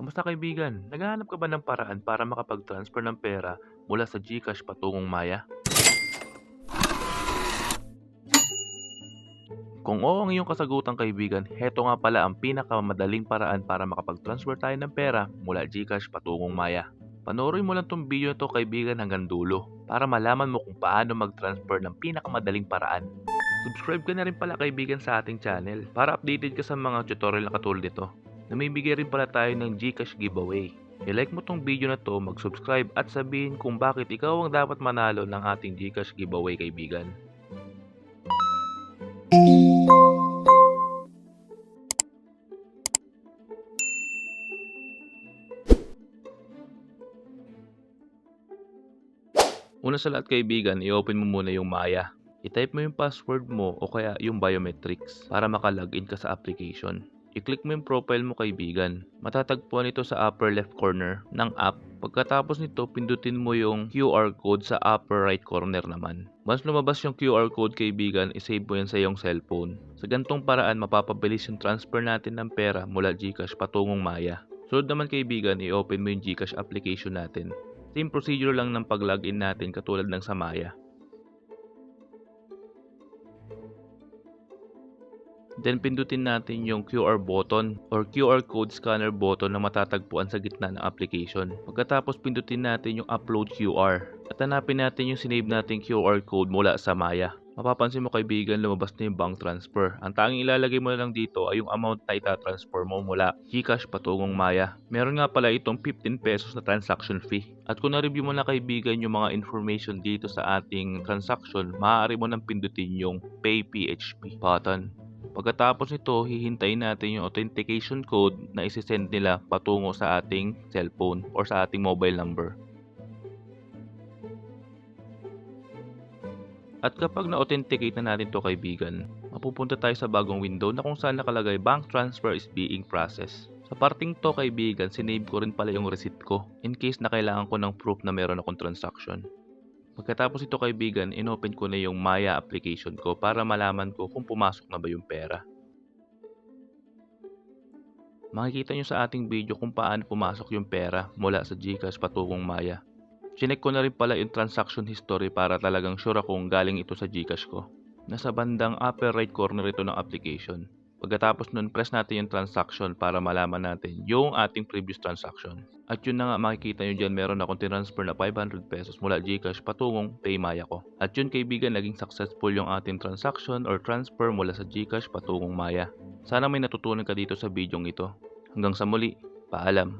Kamusta kaibigan? Naghahanap ka ba ng paraan para makapag-transfer ng pera mula sa GCash patungong Maya? Kung oo ang iyong kasagutan kaibigan, heto nga pala ang pinakamadaling paraan para makapag-transfer tayo ng pera mula GCash patungong Maya. Panoorin mo lang tong video na to kaibigan hanggang dulo para malaman mo kung paano mag-transfer ng pinakamadaling paraan. Subscribe ka na rin pala kaibigan sa ating channel para updated ka sa mga tutorial na katulad nito. Namimigay rin pala tayo ng Gcash giveaway. I-like mo tong video na to, mag-subscribe at sabihin kung bakit ikaw ang dapat manalo ng ating Gcash giveaway kaibigan. Una sa lahat kaibigan, i-open mo muna yung Maya. I-type mo yung password mo o kaya yung biometrics para makalogin ka sa application. I-click mo yung profile mo kaibigan. Matatagpuan ito sa upper left corner ng app. Pagkatapos nito, pindutin mo yung QR code sa upper right corner naman. Once lumabas yung QR code kaibigan, isave mo yan sa iyong cellphone. Sa gantong paraan, mapapabilis yung transfer natin ng pera mula Gcash patungong Maya. Sunod naman kaibigan, i-open mo yung Gcash application natin. Same procedure lang ng pag-login natin katulad ng sa Maya. Then pindutin natin yung QR button or QR code scanner button na matatagpuan sa gitna ng application. Pagkatapos pindutin natin yung upload QR at hanapin natin yung sinave nating QR code mula sa Maya. Mapapansin mo kaibigan lumabas na yung bank transfer. Ang tanging ilalagay mo na lang dito ay yung amount na itatransfer mo mula Gcash patungong Maya. Meron nga pala itong 15 pesos na transaction fee. At kung na-review mo na kaibigan yung mga information dito sa ating transaction, maaari mo nang pindutin yung Pay PHP button. Pagkatapos nito, hihintayin natin yung authentication code na isi-send nila patungo sa ating cellphone or sa ating mobile number. At kapag na-authenticate na natin to kaibigan, mapupunta tayo sa bagong window na kung saan nakalagay bank transfer is being processed. Sa parting to kaibigan, sinave ko rin pala yung receipt ko in case na kailangan ko ng proof na meron akong transaction. Pagkatapos ito kaibigan, inopen ko na yung Maya application ko para malaman ko kung pumasok na ba yung pera. Makikita nyo sa ating video kung paano pumasok yung pera mula sa Gcash patungong Maya. Chinek ko na rin pala yung transaction history para talagang sure akong galing ito sa Gcash ko. Nasa bandang upper right corner ito ng application. Pagkatapos nun, press natin yung transaction para malaman natin yung ating previous transaction. At yun na nga makikita nyo dyan meron akong tinransfer na 500 pesos mula Gcash patungong Paymaya ko. At yun kaibigan naging successful yung ating transaction or transfer mula sa Gcash patungong Maya. Sana may natutunan ka dito sa bidyong ito. Hanggang sa muli, paalam.